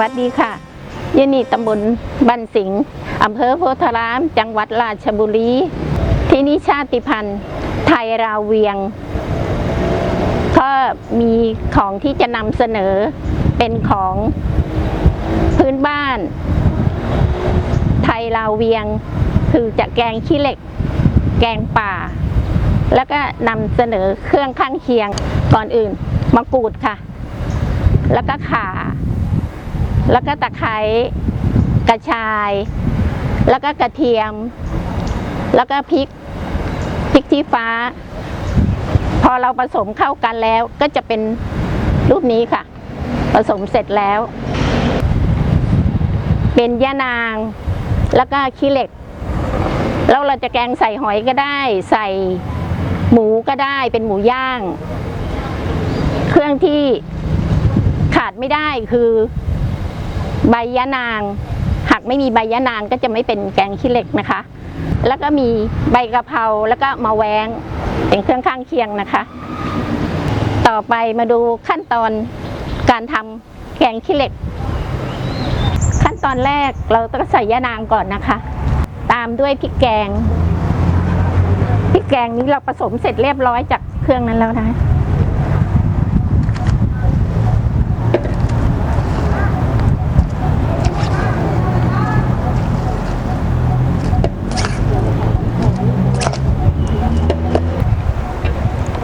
วัสดีค่ะยนนี่ตำบลบันสิงห์อำเภอโพธาราม จังหวัดราชบุรี ที่นี่ชาติพันธุ์ไทยราเวียง ก็มีของที่จะนำเสนอเป็นของพื้นบ้าน ไทยลาเวียง คือจะแกงขี้เหล็ก แกงป่า แล้วก็นำเสนอเครื่องข้างเคียงก่อนอื่นมะกรูดค่ะ แล้วก็ข่า แล้วก็ตะไคร้กระชาย แล้วก็กระเทียม แล้วก็พริกพริกชี้ฟ้า พอเราผสมเข้ากันแล้วก็จะเป็นรูปนี้ค่ะ ผสมเสร็จแล้ว เป็นย่านาง แล้วก็ขี้เหล็ก แล้วเราจะแกงใส่หอยก็ได้ ใส่หมูก็ได้เป็นหมูย่าง เครื่องที่ขาดไม่ได้คือ ใบยะนาง หากไม่มีใบยะนางก็จะไม่เป็นแกงขี้เหล็กนะคะ แล้วก็มีใบกะเพราแล้วก็มาแวงเป็นเครื่องข้างเคียงนะคะ ต่อไปมาดูขั้นตอนการทำแกงขี้เหล็ก ขั้นตอนแรกเราต้องใส่ยะนางก่อนนะคะ ตามด้วยพริกแกงพริกแกงนี้เราผสมเสร็จเรียบร้อยจากเครื่องนั้นแล้วนะ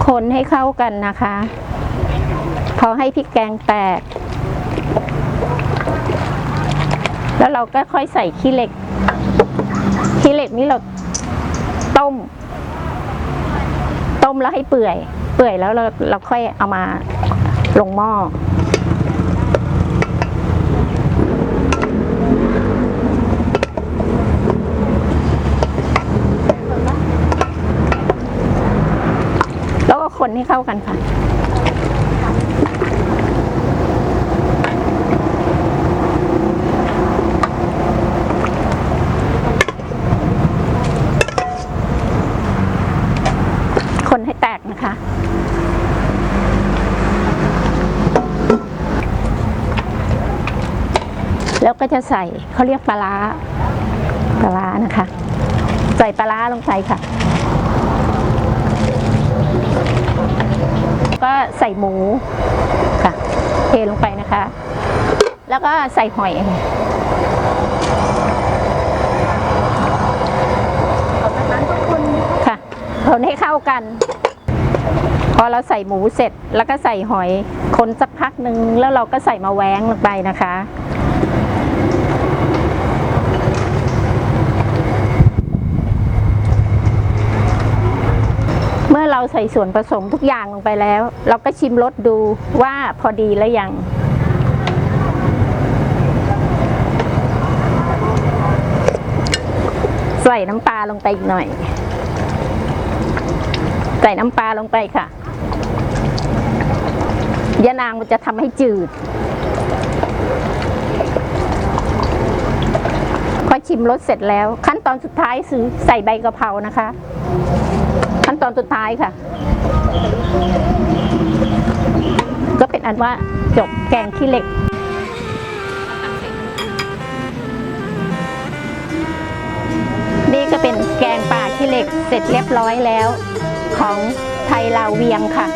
คนให้เข้ากันนะคะ พอให้พริกแกงแตก แล้วเราก็ค่อยใส่ขี้เหล็ก ขี้เหล็กนี่เราต้ม ต้มแล้วให้เปื่อย เปื่อยแล้วเราเราค่อยเอามาลงหม้อ แล้วก็คน ให้เข้ากันค่ะ คนให้แตกนะคะแล้วก็จะใส่เขาเรียกปลาร้าปลาร้านะคะ ใส่ปลาร้าลงไปค่ะ ก็ใส่หมูค่ะ เทลงไปนะคะ แล้วก็ใส่หอยค่ะคนให้เข้ากัน พอเราใส่หมูเสร็จแล้วก็ใส่หอยคนสักพักหนึ่งแล้วเราก็ใส่มาแว้งลงไปนะคะ เราใส่ส่วนผสมทุกอย่างลงไปแล้ว เราก็ชิมรสดูว่าพอดีแล้วยังใส่น้ำปลาลงไปอีกหน่อย ใส่น้ำปลาลงไปค่ะยะนางมันจะทำให้จืด พอชิมรสเสร็จแล้ว ขั้นตอนสุดท้ายคือใส่ใบกะเพรานะคะ ขั้นตอนสุดท้ายค่ะ ก็เป็นอันว่าจบแกงขี้เหล็กนี่ก็เป็นแกงป่าขี้เหล็กเสร็จเรียบร้อยแล้ว ของไทยลาวเวียงค่ะ